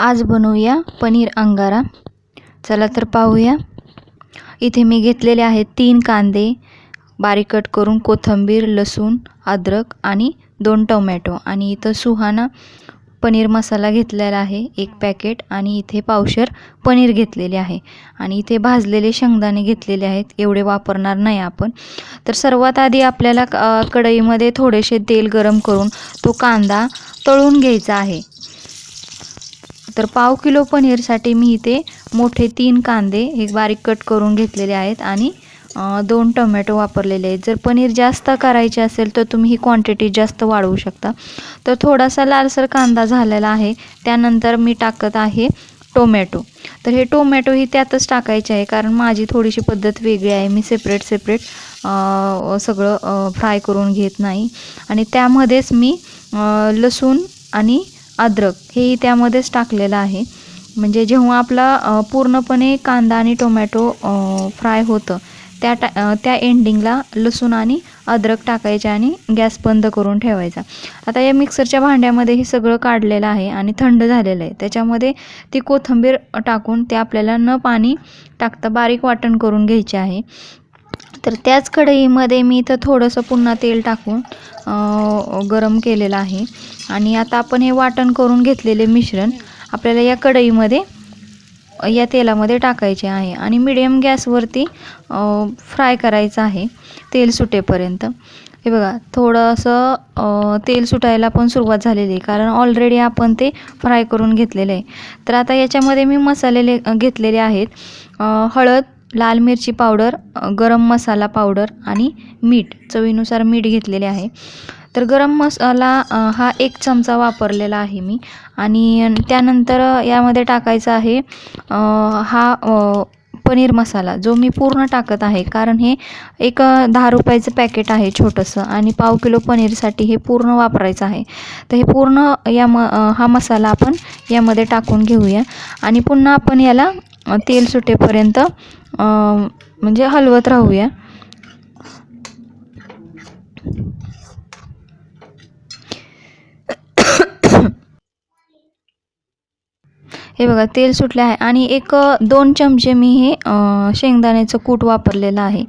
आज बनवूया पनीर अंगारा. चला तर पाहूया. इथे मी घेतलेले आहेत तीन कांदे. बारीक कट करून कोथिंबीर लसूण अद्रक आणि दोन टोमॅटो. आणि इथं सुहाना पनीर मसाला घेतलेला आहे एक पॅकेट. आणि इथे पावशर पनीर घेतलेले आहे. आणि इथे भाजलेले शेंगदाणे घेतलेले आहेत. एवढे वापरणार नाही आपण. तर सर्वात आधी आपल्याला कढईमध्ये थोडेसे तेल गरम करून तो कांदा तळून घ्यायचा आहे. तर पाव किलो पनीरसाठी मी इथे मोठे तीन कांदे हे बारीक कट करून घेतलेले आहेत आणि दोन टोमॅटो वापरलेले आहेत. जर पनीर जास्त करायचे असेल तर तुम्ही ही क्वांटिटी जास्त वाढवू शकता. तर थोडासा लालसर कांदा झालेला आहे. त्यानंतर मी टाकत आहे टोमॅटो. तर हे टोमॅटो ही त्यातच टाकायचे आहे कारण माझी थोडीशी पद्धत वेगळी आहे. मी सेपरेट सेपरेट सगळं फ्राय करून घेत नाही. आणि त्यामध्येच मी लसूण आणि अद्रक हेही त्यामध्येच टाकलेलं आहे. म्हणजे जेव्हा आपला पूर्णपणे कांदा आणि टोमॅटो फ्राय होतं त्या टा त्या एंडिंगला लसूण आणि अद्रक टाकायचे आणि गॅस बंद करून ठेवायचा. आता या मिक्सरच्या भांड्यामध्ये हे सगळं काढलेलं आहे आणि थंड झालेलं आहे. त्याच्यामध्ये ती कोथिंबीर टाकून ते आपल्याला न पाणी टाकता बारीक वाटण करून घ्यायचे आहे. तर त्याच कढईमध्ये मी इथं थोडंसं पुन्हा तेल टाकून गरम केलेलं आहे. आणि आता आपण हे वाटण करून घेतलेले मिश्रण आपल्याला या कढईमध्ये या तेलामध्ये टाकायचे आहे. आणि मिडियम गॅसवरती फ्राय करायचं आहे तेल सुटेपर्यंत. हे बघा थोडंसं तेल सुटायला पण सुरुवात झालेली आहे कारण ऑलरेडी आपण ते फ्राय करून घेतलेलं आहे. तर आता याच्यामध्ये मी मसाले घेतलेले आहेत. हळद लाल मिरची पावडर गरम मसाला पावडर आणि मीठ चवीनुसार मीठ घेतलेले आहे. तर गरम मसाला हा एक चमचा वापरलेला आहे मी आणि त्यानंतर यामध्ये टाकायचा आहे हा पनीर मसाला जो मी पूर्ण टाकत आहे. कारण हे एक दहा रुपयाचं पॅकेट आहे छोटंसं आणि पाव किलो पनीरसाठी हे पूर्ण वापरायचं आहे. तर हे पूर्ण या म हा मसाला आपण यामध्ये टाकून घेऊया आणि पुन्हा आपण याला तेल सुटेपर्यंत म्हणजे हलवत राहूया. हे बघा तेल सुटले आहे. आणि एक दोन चमचे मी हे शेंगदाण्याचं कूट वापरलेलं आहे.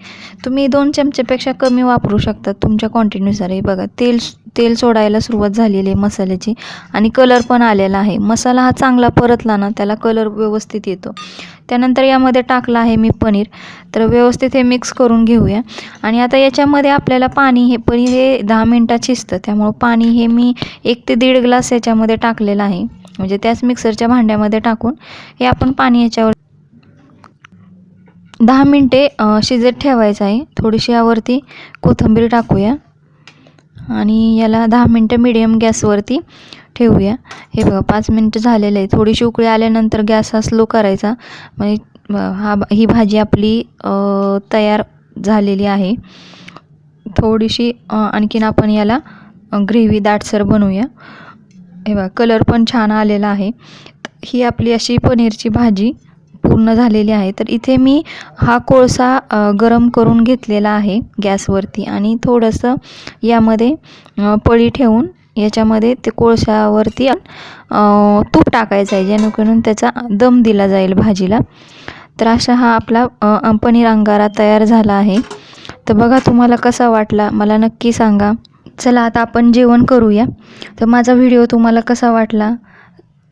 तुम्ही दोन चमचेपेक्षा कमी वापरू शकता तुमच्या क्वांटिटीनुसार हे बघा तेल तेल सोडायला सुरुवात झालेली आहे मसाल्याची. आणि कलर पण आलेला आहे. मसाला हा चांगला परतला ना त्याला कलर व्यवस्थित येतो. त्यानंतर यामध्ये टाकलं आहे मी पनीर. तर व्यवस्थित हे मिक्स करून घेऊया. आणि आता याच्यामध्ये आपल्याला पाणी हे पनीर हे दहा मिनटात शिजतं. त्यामुळं पाणी हे मी एक ते दीड ग्लास याच्यामध्ये टाकलेलं आहे. म्हणजे त्याच मिक्सरच्या भांड्यामध्ये टाकून हे आपण पाणी याच्यावर दहा मिनटे शिजत ठेवायचं आहे. थोडीशी यावरती कोथिंबीर टाकूया. आणि याला दहा मिनटं मिडियम गॅसवरती ठेवूया. हे बघा पाच मिनटं झालेलं आहे थोडीशी उकळी आल्यानंतर गॅस हा स्लो करायचा. म्हणजे हा ही भाजी आपली तयार झालेली आहे. थोडीशी आणखीन आपण याला ग्रेव्ही दाटसर बनवूया. हे बघा कलर पण छान आलेला आहे. ही आपली अशी पनीरची भाजी. पूर्ण झालेली आहे. तर इथे मी हा कोळसा गरम करून घेतलेला आहे गॅसवरती आणि थोडंसं यामध्ये पळी ठेवून याच्यामध्ये ते कोळशावरती तूप टाकायचं आहे जेणेकरून त्याचा दम दिला जाईल भाजीला. तर असा हा आपला पनीर अंगारा तयार झाला आहे. तर बघा तुम्हाला कसा वाटला मला नक्की सांगा. चला आता आपण जेवण करूया. तर माझा व्हिडिओ तुम्हाला कसा वाटला?